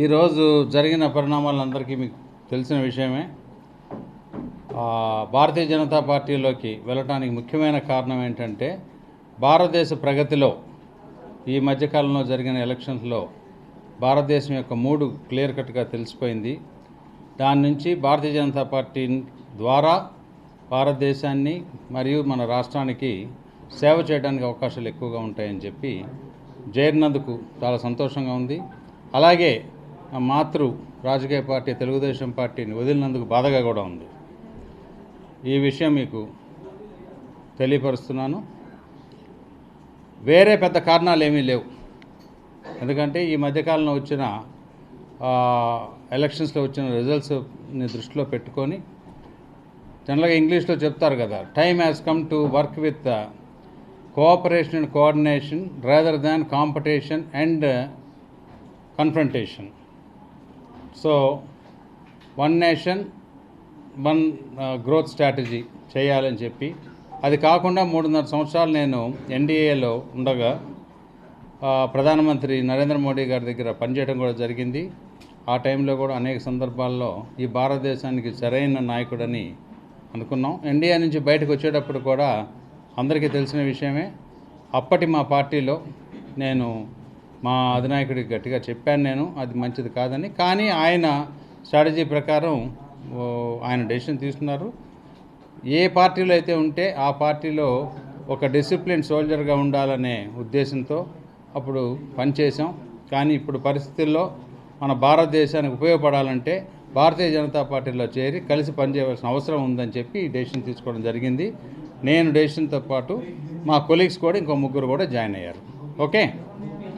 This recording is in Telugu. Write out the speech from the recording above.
ఈరోజు జరిగిన పరిణామాలు అందరికీ మీకు తెలిసిన విషయమే. భారతీయ జనతా పార్టీలోకి వెళ్ళటానికి ముఖ్యమైన కారణం ఏంటంటే భారతదేశ ప్రగతిలో ఈ మధ్యకాలంలో జరిగిన ఎలక్షన్స్లో భారతదేశం యొక్క మూడు క్లియర్ కట్గా తెలిసిపోయింది. దాని నుంచి భారతీయ జనతా పార్టీ ద్వారా భారతదేశాన్ని మరియు మన రాష్ట్రానికి సేవ చేయడానికి అవకాశాలు ఎక్కువగా ఉంటాయని చెప్పి చేరినందుకు చాలా సంతోషంగా ఉంది. అలాగే మాతృ రాజకీయ పార్టీ తెలుగుదేశం పార్టీని వదిలినందుకు బాధగా కూడా ఉంది. ఈ విషయం మీకు తెలియపరుస్తున్నాను. వేరే పెద్ద కారణాలు ఏమీ లేవు. ఎందుకంటే ఈ మధ్యకాలంలో వచ్చిన ఎలక్షన్స్లో వచ్చిన రిజల్ట్స్ని దృష్టిలో పెట్టుకొని జనరల్గా ఇంగ్లీష్లో చెప్తారు కదా time has come to work with cooperation and coordination rather than competition and confrontation so one nation one growth strategy చేయాలని చెప్పి. అది కాకుండా మూడున్నర సంవత్సరాలు నేను ఎన్డీఏలో ఉండగా ప్రధానమంత్రి నరేంద్ర మోడీ గారి దగ్గర పనిచేయడం కూడా జరిగింది. ఆ టైంలో కూడా అనేక సందర్భాల్లో ఈ భారతదేశానికి సరైన నాయకుడని అనుకున్నాం. ఎన్డీఏ నుంచి బయటకు వచ్చేటప్పుడు కూడా అందరికీ తెలిసిన విషయమే. అప్పటి మా పార్టీలో నేను మా అధినాయకుడికి గట్టిగా చెప్పాను నేను అది మంచిది కాదని. కానీ ఆయన స్ట్రాటజీ ప్రకారం ఆయన డెసిషన్ తీసుకున్నారు. ఏ పార్టీలో అయితే ఉంటే ఆ పార్టీలో ఒక డిసిప్లిన్ సోల్జర్గా ఉండాలనే ఉద్దేశంతో అప్పుడు పనిచేసాం కానీ ఇప్పుడు పరిస్థితుల్లో మన భారతదేశానికి ఉపయోగపడాలంటే భారతీయ జనతా పార్టీలో చేరి కలిసి పనిచేయవలసిన అవసరం ఉందని చెప్పి ఈ డెసిషన్ తీసుకోవడం జరిగింది. నేను డెసిషన్తో పాటు మా కొలీగ్స్ కూడా ఇంకో ముగ్గురు కూడా జాయిన్ అయ్యారు. ఓకే?